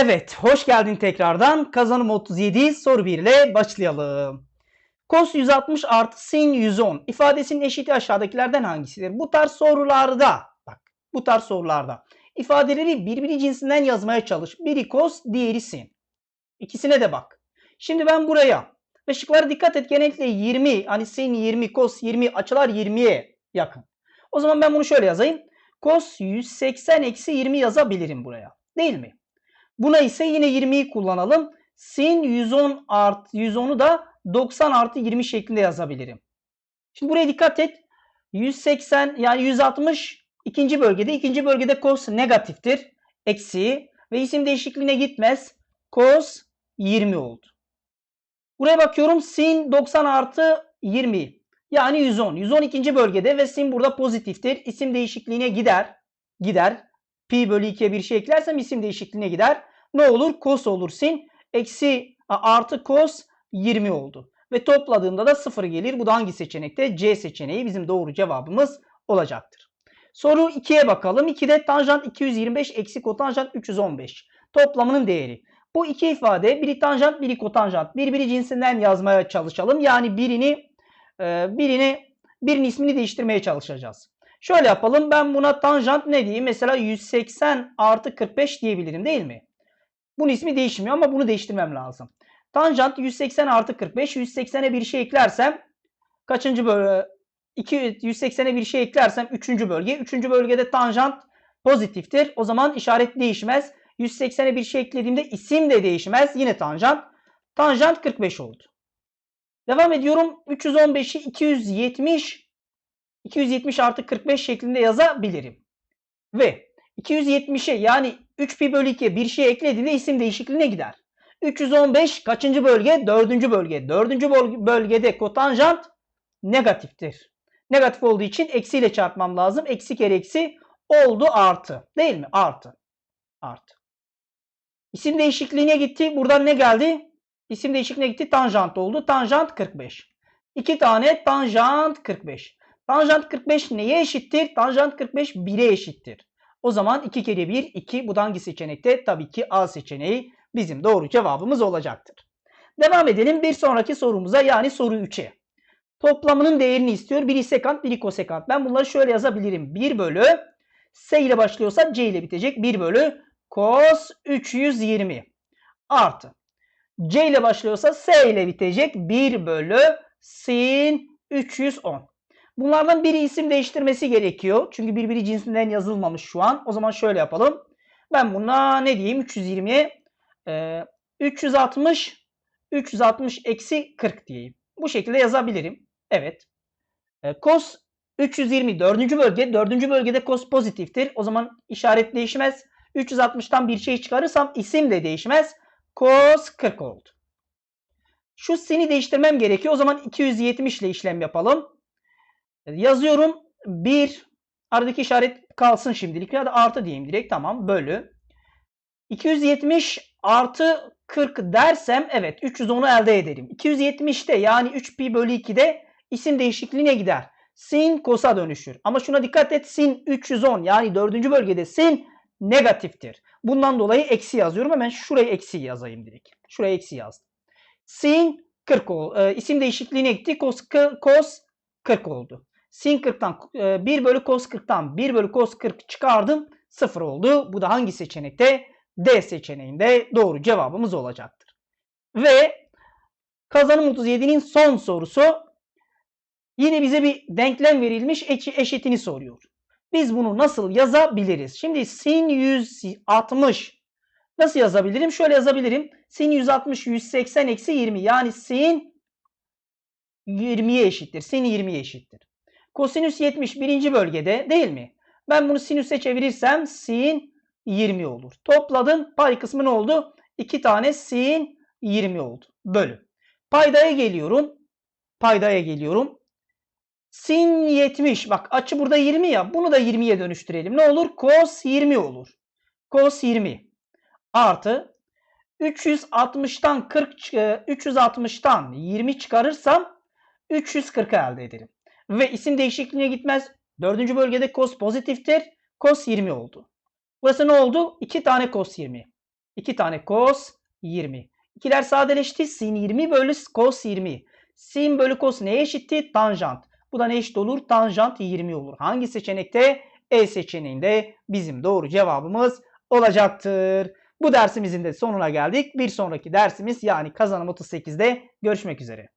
Evet, hoş geldin tekrardan. Kazanım 37 soru 1 ile başlayalım. Cos 160 artı sin 110 ifadesinin eşiti aşağıdakilerden hangisidir? Bu tarz sorularda, bak bu tarz sorularda ifadeleri birbiri cinsinden yazmaya çalış. Biri cos, diğeri sin. İkisine de bak. Şimdi ben buraya ve şıklara dikkat et genellikle 20, hani sin 20, cos 20, açılar 20'ye yakın. O zaman ben bunu şöyle yazayım. Cos 180 eksi 20 yazabilirim buraya. Değil mi? Buna ise yine 20'yi kullanalım. Sin 110 art 110'u da 90 artı 20 şeklinde yazabilirim. Şimdi buraya dikkat et. 180 yani 160 ikinci bölgede. ikinci bölgede cos negatiftir. Eksi ve isim değişikliğine gitmez. Cos 20 oldu. Buraya bakıyorum sin 90 artı 20 yani 110. 110 ikinci bölgede ve sin burada pozitiftir. İsim değişikliğine gider. Gider. Pi bölü 2'ye bir şey eklersem isim değişikliğine gider. Ne olur? Cos olur sin. Eksi artı cos 20 oldu. Ve topladığımda da 0 gelir. Bu da hangi seçenekte? C seçeneği bizim doğru cevabımız olacaktır. Soru 2'ye bakalım. 2'de tanjant 225 eksi kotanjant 315. Toplamının değeri. Bu iki ifade biri tanjant biri kotanjant. Birbiri cinsinden yazmaya çalışalım. Yani birini e, birini birinin ismini değiştirmeye çalışacağız. Şöyle yapalım. Ben buna tanjant ne diyeyim? Mesela 180 artı 45 diyebilirim değil mi? Bunun ismi değişmiyor ama bunu değiştirmem lazım. Tanjant 180 artı 45. 180'e bir şey eklersem kaçıncı bölge? 2, 180'e bir şey eklersem 3. bölge. 3. bölgede tanjant pozitiftir. O zaman işaret değişmez. 180'e bir şey eklediğimde isim de değişmez. Yine tanjant. Tanjant 45 oldu. Devam ediyorum. 315'i 270 270 artı 45 şeklinde yazabilirim. Ve 270'e yani 3 pi bölü 2'ye bir şey eklediğinde isim değişikliğine gider. 315 kaçıncı bölge? Dördüncü bölge. Dördüncü bölgede kotanjant negatiftir. Negatif olduğu için eksiyle çarpmam lazım. Eksi kere eksi oldu artı. Değil mi? Artı. Artı. İsim değişikliğine gitti. Buradan ne geldi? İsim değişikliğine gitti. Tanjant oldu. Tanjant 45. İki tane tanjant 45. Tanjant 45 neye eşittir? Tanjant 45 1'e eşittir. O zaman 2 kere 1 2. Bu da hangi seçenekte? Tabii ki A seçeneği bizim doğru cevabımız olacaktır. Devam edelim bir sonraki sorumuza yani soru 3'e. Toplamının değerini istiyor. Biri sekant, biri kosekant. Ben bunları şöyle yazabilirim. 1 bölü S ile başlıyorsa C ile bitecek. 1 bölü cos 320 artı. C ile başlıyorsa S ile bitecek. 1 bölü sin 310. Bunlardan biri isim değiştirmesi gerekiyor. Çünkü birbiri cinsinden yazılmamış şu an. O zaman şöyle yapalım. Ben buna ne diyeyim? 320'ye e, 360 360 eksi 40 diyeyim. Bu şekilde yazabilirim. Evet. E, cos 320 dördüncü bölge. Dördüncü bölgede cos pozitiftir. O zaman işaret değişmez. 360'tan bir şey çıkarırsam isim de değişmez. Cos 40 oldu. Şu seni değiştirmem gerekiyor. O zaman 270 ile işlem yapalım. Yazıyorum 1 aradaki işaret kalsın şimdilik ya da artı diyeyim direkt tamam bölü 270 artı 40 dersem evet 310'u elde ederim. 270'te yani 3 pi bölü 2'de isim değişikliğine gider. Sin kosa dönüşür. Ama şuna dikkat et sin 310 yani 4. bölgede sin negatiftir. Bundan dolayı eksi yazıyorum. Hemen şuraya eksi yazayım direkt. Şuraya eksi yazdım. Sin 40 oldu. E, isim değişikliğine gitti. Cos, cos 40 oldu. Sin 40'tan 1 bölü cos 40'tan 1 bölü cos 40 çıkardım. 0 oldu. Bu da hangi seçenekte? D seçeneğinde doğru cevabımız olacaktır. Ve kazanım 37'nin son sorusu yine bize bir denklem verilmiş eşitini soruyor. Biz bunu nasıl yazabiliriz? Şimdi sin 160 nasıl yazabilirim? Şöyle yazabilirim. Sin 160 180 eksi 20 yani sin 20'ye eşittir. Sin 20'ye eşittir. Kosinüs 70 birinci bölgede değil mi? Ben bunu sinüse çevirirsem sin 20 olur. Topladım. Pay kısmı ne oldu? 2 tane sin 20 oldu. Bölü. Paydaya geliyorum. Paydaya geliyorum. Sin 70. Bak açı burada 20 ya. Bunu da 20'ye dönüştürelim. Ne olur? Cos 20 olur. Cos 20 artı 360'tan 40 360'tan 20 çıkarırsam 340 elde ederim. Ve isim değişikliğine gitmez. Dördüncü bölgede cos pozitiftir. Cos 20 oldu. Burası ne oldu? 2 tane cos 20. 2 tane cos 20. İkiler sadeleşti. Sin 20 bölü cos 20. Sin bölü cos neye eşitti? Tanjant. Bu da ne eşit olur? Tanjant 20 olur. Hangi seçenekte? E seçeneğinde bizim doğru cevabımız olacaktır. Bu dersimizin de sonuna geldik. Bir sonraki dersimiz yani kazanım 38'de görüşmek üzere.